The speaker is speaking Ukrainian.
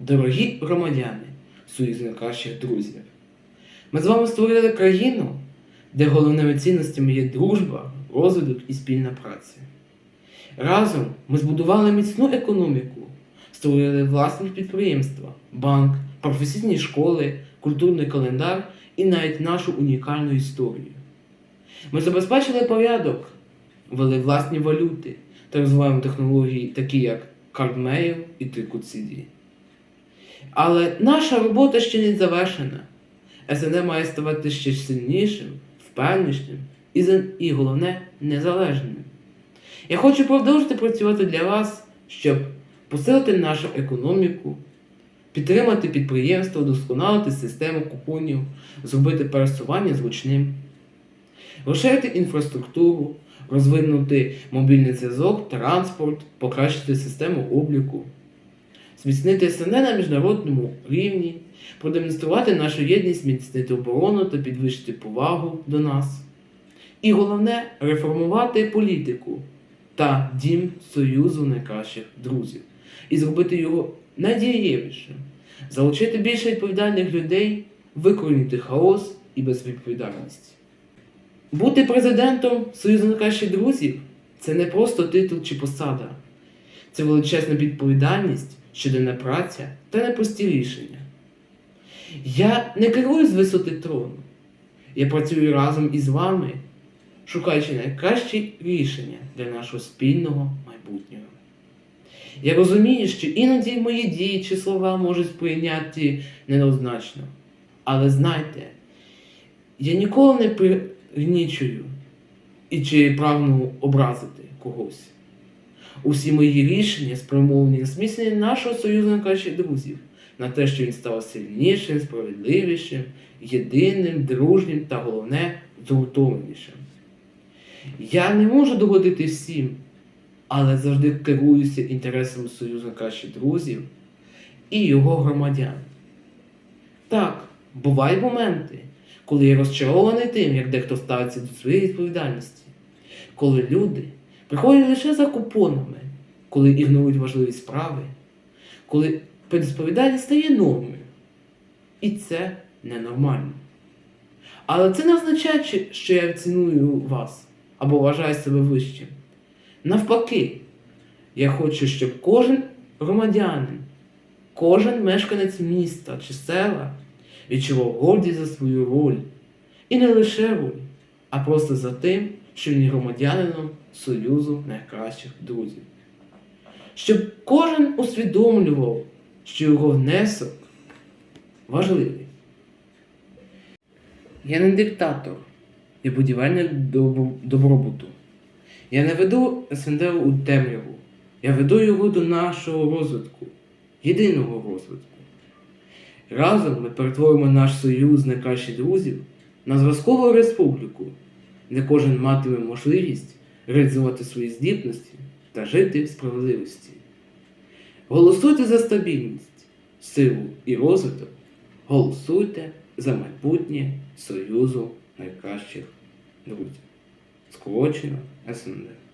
Дорогі громадяни, Союз найкращих друзів. Ми з вами створили країну, де головними цінностями є дружба, розвиток і спільна праця. Разом ми збудували міцну економіку, створили власні підприємства, банк, професійні школи, культурний календар і навіть нашу унікальну історію. Ми забезпечили порядок, ввели власні валюти та розвиваємо технології, такі як CardMail і Tricot Але наша робота ще не завершена. СНД має ставати ще сильнішим, впевненішим і, і головне, незалежним. Я хочу продовжити працювати для вас, щоб посилити нашу економіку, підтримати підприємства, удосконалити систему купонів, зробити пересування зручним, розширити інфраструктуру, розвинути мобільний зв'язок, транспорт, покращити систему обліку, зміцнити СНД на міжнародному рівні, продемонструвати нашу єдність, зміцнити оборону та підвищити повагу до нас. І головне реформувати політику та дім Союзу найкращих друзів і зробити його надієвішим, залучити більше відповідальних людей, викорінити хаос і безвідповідальність. Бути президентом Союзу найкращих друзів це не просто титул чи посада, це величезна відповідальність, щоденна праця та непрості рішення. Я не керую з висоти трону. Я працюю разом із вами, шукаючи найкращі рішення для нашого спільного майбутнього. Я розумію, що іноді мої дії чи слова можуть сприйняти неоднозначно. Але знайте, я ніколи не пригнічую і чи прагну образити когось. Усі мої рішення спрямовані на зміцнення нашого союзу найкращих друзів, на те, що він став сильнішим, справедливішим, єдиним, дружнім та головне згуртованішим. Я не можу догодити всім, але завжди керуюся інтересами Союзу найкращих друзів і його громадян. Так, бувають моменти, коли я розчарований тим, як дехто ставиться до своєї відповідальності, коли люди приходять лише за купонами, коли ігнорують важливі справи, коли безповідальність стає нормою. І це ненормально. Але це не означає, що я ціную вас або вважаю себе вищим. Навпаки, я хочу, щоб кожен громадянин, кожен мешканець міста чи села відчував гордість за свою роль. І не лише роль, а просто за тим, що він громадянином Союзу найкращих друзів. Щоб кожен усвідомлював, що його внесок важливий. Я не диктатор, я будівельник добробуту. Я не веду СНД у темряву. Я веду його до нашого розвитку, єдиного розвитку. Разом ми перетворимо наш союз найкращих друзів на зразкову республіку, де кожен матиме можливість реалізувати свої здібності та жити в справедливості. Голосуйте за стабільність, силу і розвиток. Голосуйте за майбутнє Союзу найкращих друзів. Скорочено СНД.